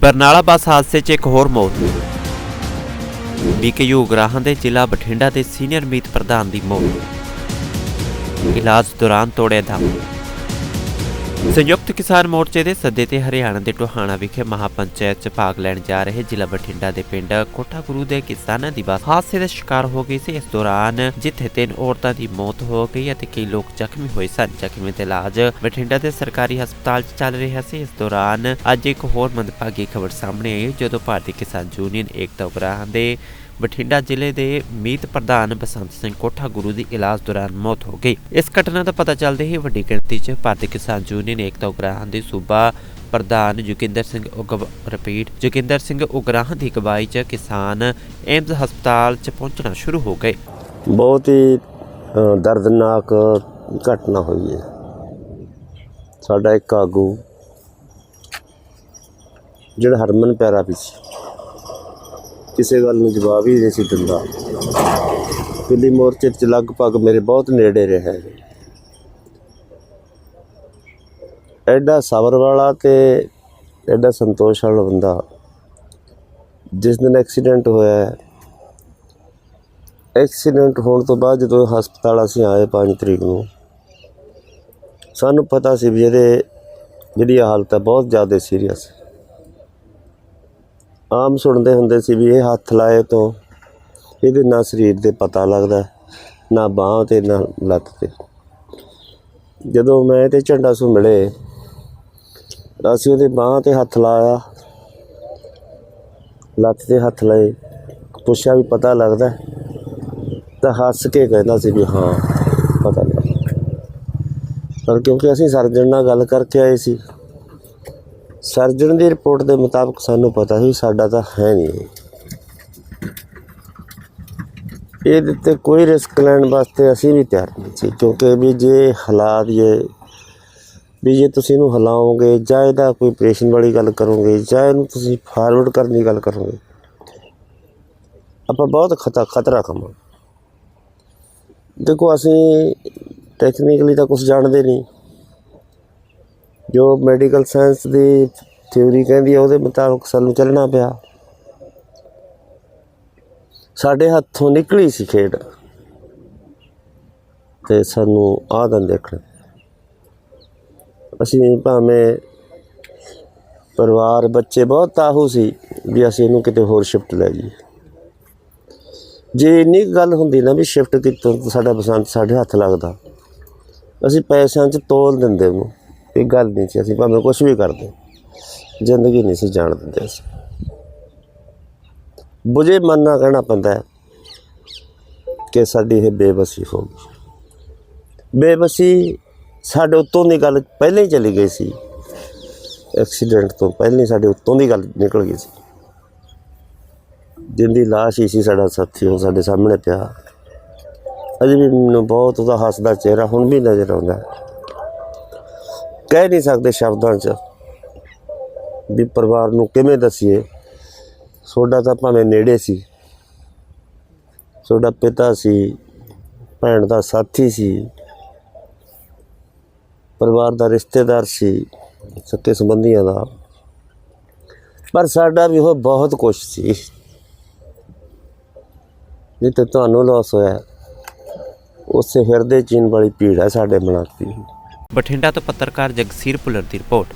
ਬਰਨਾਲਾ ਬੱਸ ਹਾਦਸੇ 'ਚ ਇੱਕ ਹੋਰ ਮੌਤ ਬੀਕੇਯੂ ਗ੍ਰਾਹਾਂ ਦੇ ਜ਼ਿਲ੍ਹਾ ਬਠਿੰਡਾ ਦੇ ਸੀਨੀਅਰ ਮੀਤ ਪ੍ਰਧਾਨ ਦੀ ਮੌਤ। ਇਲਾਜ ਦੌਰਾਨ ਤੋੜਿਆ ਦਮ ਸੰਯੁਕਤ ਕਿਸਾਨ ਮੋਰਚੇ ਦੇ ਸੱਦੇ ਤੇ ਹਰਿਆਣਾ ਦੇ ਟੋਹਾਣਾ ਵਿਖੇ ਮਹਾਪੰਚਾਇਤ 'ਚ ਭਾਗ ਲੈਣ ਜਾ ਰਹੇ ਜ਼ਿਲ੍ਹਾ ਬਠਿੰਡਾ ਦੇ ਪਿੰਡ ਕੋਠਾ ਗੁਰੂ ਦੇ ਕਿਸਾਨਾਂ ਦੀ ਬੱਸ ਹਾਦਸੇ ਦਾ ਸ਼ਿਕਾਰ ਹੋ ਗਈ ਸੀ। ਇਸ ਦੌਰਾਨ ਜਿੱਥੇ ਤਿੰਨ ਔਰਤਾਂ ਦੀ ਮੌਤ ਹੋ ਗਈ ਅਤੇ ਕਈ ਲੋਕ ਜ਼ਖਮੀ ਹੋਏ ਸਨ। ਜ਼ਖਮੀ ਦਾ ਇਲਾਜ ਬਠਿੰਡਾ ਦੇ ਸਰਕਾਰੀ ਹਸਪਤਾਲ 'ਚ ਚੱਲ ਰਿਹਾ ਸੀ। ਇਸ ਦੌਰਾਨ ਅੱਜ ਇੱਕ ਹੋਰ ਮੰਦਭਾਗੀ ਖਬਰ ਸਾਹਮਣੇ ਆਈ ਜਦੋਂ ਭਾਰਤੀ ਕਿਸਾਨ ਯੂਨੀਅਨ ਏਕਤਾ ਉਗਰਾਹਾਂ ਦੇ ਬਠਿੰਡਾ ਜ਼ਿਲ੍ਹੇ ਦੇ ਮੀਤ ਪ੍ਰਧਾਨ ਬਸੰਤ ਸਿੰਘ ਕੋਠਾ ਗੁਰੂ ਦੀ ਇਲਾਜ ਦੌਰਾਨ ਮੌਤ ਹੋ ਗਈ। ਇਸ ਘਟਨਾ ਦਾ ਪਤਾ ਚੱਲਦੇ ਹੀ ਵੱਡੀ ਗਿਣਤੀ 'ਚ ਭਾਰਤੀ ਕਿਸਾਨ ਯੂਨੀਅਨ ਏਕਤਾ ਉਗਰਾਹਾਂ ਦੇ ਸੂਬਾ ਪ੍ਰਧਾਨ ਜੁਗਿੰਦਰ ਸਿੰਘ ਉਗ ਰਿਪੀਟ, ਜੁਗਿੰਦਰ ਸਿੰਘ ਉਗਰਾਹਾਂ ਦੀ ਅਗਵਾਈ 'ਚ ਕਿਸਾਨ ਏਮਜ਼ ਹਸਪਤਾਲ 'ਚ ਪਹੁੰਚਣਾ ਸ਼ੁਰੂ ਹੋ ਗਏ। ਬਹੁਤ ਹੀ ਦਰਦਨਾਕ ਘਟਨਾ ਹੋਈ ਹੈ। ਸਾਡਾ ਇੱਕ ਆਗੂ, ਜਿਹੜਾ ਹਰਮਨ ਪਿਆਰਾ ਵੀ ਕਿਸੇ ਗੱਲ ਨੂੰ ਜਵਾਬ ਹੀ ਨਹੀਂ ਸੀ ਦਿੰਦਾ। ਦਿੱਲੀ ਮੋਰਚੇ 'ਚ ਲਗਭਗ ਮੇਰੇ ਬਹੁਤ ਨੇੜੇ ਰਿਹਾ ਹੈ। ਐਡਾ ਸਬਰ ਵਾਲਾ ਤੇ ਐਡਾ ਸੰਤੋਸ਼ ਵਾਲਾ ਬੰਦਾ, ਜਿਸ ਦਿਨ ਐਕਸੀਡੈਂਟ ਹੋਇਆ ਐਕਸੀਡੈਂਟ ਹੋਣ ਤੋਂ ਬਾਅਦ ਜਦੋਂ ਹਸਪਤਾਲ ਅਸੀਂ ਆਏ 5 ਤਰੀਕ ਨੂੰ, ਸਾਨੂੰ ਪਤਾ ਸੀ ਵੀ ਇਹਦੇ ਜਿਹੜੀ ਹਾਲਤ ਹੈ ਬਹੁਤ ਜ਼ਿਆਦਾ ਸੀਰੀਅਸ ਹੈ ਆਮ ਸੁਣਦੇ ਹੁੰਦੇ ਸੀ ਵੀ ਇਹ ਹੱਥ ਲਾਏ ਤੋਂ ਇਹਦੇ ਨਾ ਸਰੀਰ ਦੇ ਪਤਾ ਲੱਗਦਾ, ਨਾ ਬਾਹਾਂ ਤੇ, ਨਾ ਲੱਤ ਤੇ। ਜਦੋਂ ਮੈਂ ਤੇ ਝੰਡਾ ਸੂ ਮਿਲੇ, ਅਸੀਂ ਉਹਦੇ ਬਾਹਾਂ ਤੇ ਹੱਥ ਲਾਇਆ, ਲੱਤ ਤੇ ਹੱਥ ਲਾਏ, ਪੁੱਛਿਆ ਵੀ ਪਤਾ ਲੱਗਦਾ? ਤਾਂ ਹੱਸ ਕੇ ਕਹਿੰਦਾ ਸੀ ਵੀ ਹਾਂ, ਪਤਾ ਲੱਗਦਾ। ਪਰ ਕਿਉਂਕਿ ਅਸੀਂ ਸਰਜਨ ਨਾਲ ਗੱਲ ਕਰਕੇ ਆਏ ਸੀ ਸਰਜਨ ਦੀ ਰਿਪੋਰਟ ਦੇ ਮੁਤਾਬਕ ਸਾਨੂੰ ਪਤਾ ਸੀ ਸਾਡਾ ਤਾਂ ਹੈ ਨਹੀਂ ਇਹਦੇ ਤੇ ਕੋਈ ਰਿਸਕ ਲੈਣ ਵਾਸਤੇ ਅਸੀਂ ਵੀ ਤਿਆਰ ਨਹੀਂ ਸੀ, ਕਿਉਂਕਿ ਵੀ ਜੇ ਹਾਲਾਤ ਇਹ ਵੀ ਜੇ ਤੁਸੀਂ ਇਹਨੂੰ ਹਿਲਾਓਗੇ ਜਾਂ ਇਹਦਾ ਕੋਈ ਆਪਰੇਸ਼ਨ ਵਾਲੀ ਗੱਲ ਕਰੋਗੇ ਜਾਂ ਇਹਨੂੰ ਤੁਸੀਂ ਫਾਰਵਰਡ ਕਰਨ ਦੀ ਗੱਲ ਕਰੋਗੇ, ਆਪਾਂ ਬਹੁਤ ਖਤਰਾ ਖਤਰਾ ਕਮਾਂ ਦੇਖੋ ਅਸੀਂ ਟੈਕਨੀਕਲੀ ਤਾਂ ਕੁਝ ਜਾਣਦੇ ਨਹੀਂ। ਜੋ ਮੈਡੀਕਲ ਸਾਇੰਸ ਦੀ ਥਿਉਰੀ ਕਹਿੰਦੀ ਹੈ ਉਹਦੇ ਮੁਤਾਬਕ ਸਾਨੂੰ ਚੱਲਣਾ ਪਿਆ। ਸਾਡੇ ਹੱਥੋਂ ਨਿਕਲੀ ਸੀ ਖੇਡ। ਤੇ ਸਾਨੂੰ ਆਹ ਦਿਨ ਦੇਖਣਾ ਅਸੀਂ ਭਾਵੇਂ ਪਰਿਵਾਰ, ਬੱਚੇ ਬਹੁਤ ਤਾਹੂ ਸੀ ਵੀ ਅਸੀਂ ਇਹਨੂੰ ਕਿਤੇ ਹੋਰ ਸ਼ਿਫਟ ਲੈ ਜਾਈਏ। ਜੇ ਇੰਨੀ ਕੁ ਗੱਲ ਹੁੰਦੀ ਨਾ ਵੀ ਸ਼ਿਫਟ ਕਿਤੋਂ ਸਾਡਾ ਬਸੰਤ ਸਾਡੇ ਹੱਥ ਲੱਗਦਾ। ਅਸੀਂ ਪੈਸਿਆਂ 'ਚ ਤੋਲ ਦਿੰਦੇ ਉਹਨੂੰ। ਇਹ ਗੱਲ ਨਹੀਂ ਸੀ, ਅਸੀਂ ਭਾਵੇਂ ਕੁਝ ਵੀ ਕਰਦੇ। ਜ਼ਿੰਦਗੀ ਨਹੀਂ ਸੀ ਜਾਣ ਦਿੰਦੇ ਅਸੀਂ। ਬੁਝੇ ਮਨ ਨਾਲ ਕਹਿਣਾ ਪੈਂਦਾ ਹੈ ਕਿ ਸਾਡੀ ਇਹ ਬੇਬਸੀ ਹੋ ਗਈ। ਬੇਬਸੀ ਸਾਡੇ ਉੱਤੋਂ ਦੀ ਗੱਲ ਪਹਿਲਾਂ ਹੀ ਚਲੀ ਗਈ ਸੀ। ਐਕਸੀਡੈਂਟ ਤੋਂ ਪਹਿਲਾਂ ਹੀ ਸਾਡੇ ਉੱਤੋਂ ਦੀ ਗੱਲ ਨਿਕਲ ਗਈ ਸੀ। ਜਿੰਦੀ ਲਾਸ਼ ਹੀ ਸੀ ਸਾਡਾ ਸਾਥੀ, ਉਹ ਸਾਡੇ ਸਾਹਮਣੇ ਪਿਆ। ਅਜੇ ਵੀ ਮੈਨੂੰ ਬਹੁਤ ਉਹਦਾ ਹੱਸਦਾ ਚਿਹਰਾ ਹੁਣ ਵੀ ਨਜ਼ਰ ਆਉਂਦਾ ਕਹਿ ਨਹੀਂ ਸਕਦੇ ਸ਼ਬਦਾਂ 'ਚ ਵੀ ਪਰਿਵਾਰ ਨੂੰ ਕਿਵੇਂ ਦਸੀਏ। ਤੁਹਾਡਾ ਤਾਂ ਭਾਵੇਂ ਨੇੜੇ ਸੀ। ਤੁਹਾਡਾ ਪਿਤਾ ਸੀ, ਭੈਣ ਦਾ ਸਾਥੀ ਸੀ। ਪਰਿਵਾਰ ਦਾ ਰਿਸ਼ਤੇਦਾਰ ਸੀ, ਸੱਕੇ ਸੰਬੰਧੀਆਂ ਦਾ। ਪਰ ਸਾਡਾ ਵੀ ਉਹ ਬਹੁਤ ਕੁਛ ਸੀ। ਜਿੱਤੇ ਤੁਹਾਨੂੰ ਲਾਸ ਹੋਇਆ, ਉਸੇ ਹਿਰਦੇ ਚੀਨ ਵਾਲੀ ਪੀੜ ਹੈ ਸਾਡੇ ਮਨਾਂ ਬਠਿੰਡਾ ਤੋਂ ਪੱਤਰਕਾਰ ਜਗਸੀਰ ਭੁੱਲਰ ਦੀ ਰਿਪੋਰਟ।